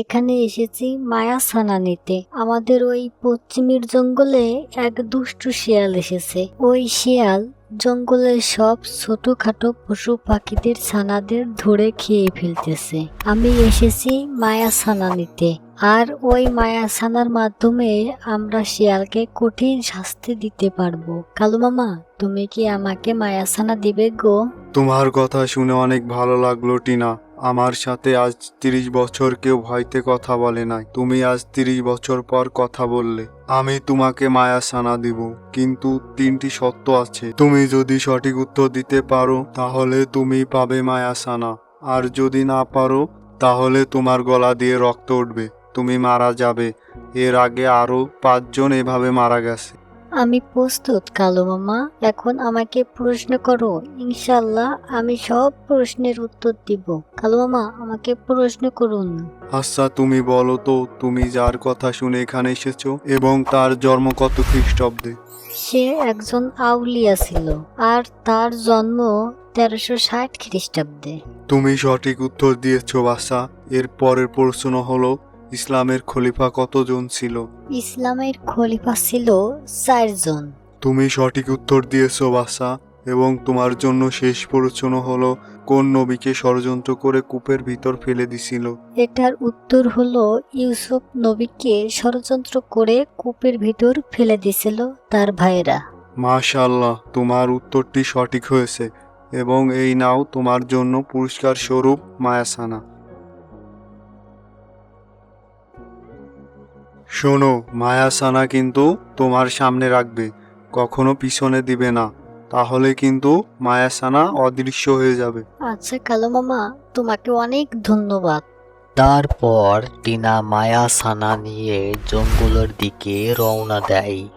এখানে এসেছি মায়া ছানা নিতে। আমাদের ওই পশ্চিমের জঙ্গলে এক দুষ্টু শিয়াল এসেছে। ওই শিয়াল জঙ্গলের সব ছোটখাটো পশু পাখিদের ছানাদের ধরে খেয়ে ফেলতেছে। আমি এসেছি মায়া ছানা নিতে। আর ওই মায়া ছানার মাধ্যমে আমরা শিয়ালকে কঠিন শাস্তি দিতে পারব। কালু মামা, তুমি কি আমাকে মায়া ছানা দিবে গো? তোমার কথা শুনে অনেক ভালো লাগল, টিনা। আমার সাথে আজ তিরিশ বছর কেউ ভয়তে কথা বলে নাই। তুমি আজ তিরিশ বছর পর কথা বললে। আমি তোমাকে মায়া সানা দিব, কিন্তু তিনটি সত্য আছে। তুমি যদি সঠিক উত্তর দিতে পারো, তাহলে তুমি পাবে মায়া সানা। আর যদি না পারো, তাহলে তোমার গলা দিয়ে রক্ত উঠবে। তুমি মারা যাবে। এর আগে আরও পাঁচজন এভাবে মারা গেছে। আমি প্রস্তুত কালো মামা। এখন আমাকে প্রশ্ন করো। ইনশাল্লাহ আমি সব প্রশ্নের উত্তর দিব। কালো মামা আমাকে প্রশ্ন করুন। আচ্ছা তুমি বলো তো তুমি যার কথা শুনে এখানে এসেছ এবং তার জন্ম কত খ্রিস্টাব্দে? সে একজন আউলিয়া ছিল আর তার জন্ম তেরোশো ষাট খ্রিস্টাব্দে। তুমি সঠিক উত্তর দিয়েছ বাসা এর পরের প্রশ্ন হলো ইসলামের খলিফা কতজন ছিল? ইসলামের খলিফা ছিল চারজন। তুমি সঠিক উত্তর দিয়েছ বাসা এবং তোমার জন্য শেষ প্রশ্ন হলো কোন নবীকে ষড়যন্ত্র করে কূপের ভিতর ফেলে দিছিল? এটার উত্তর হলো ইউসুফ নবীকে ষড়যন্ত্র করে কূপের ভিতর ফেলে দিছিল তার ভাইয়েরা। মাশাল্লাহ তোমার উত্তরটি সঠিক হয়েছে এবং এই নাও তোমার জন্য পুরস্কার স্বরূপ মায়াসানা শোনো মায়াসানা কিন্তু তোমার সামনে রাখবে কখনো পিছনে দিবে না তাহলে কিন্তু মায়াসানা অদৃশ্য হয়ে যাবে। আচ্ছা কালো মামা তোমাকে অনেক ধন্যবাদ। তারপর টিনা মায়া সানা নিয়ে জঙ্গলের দিকে রওনা দেয়।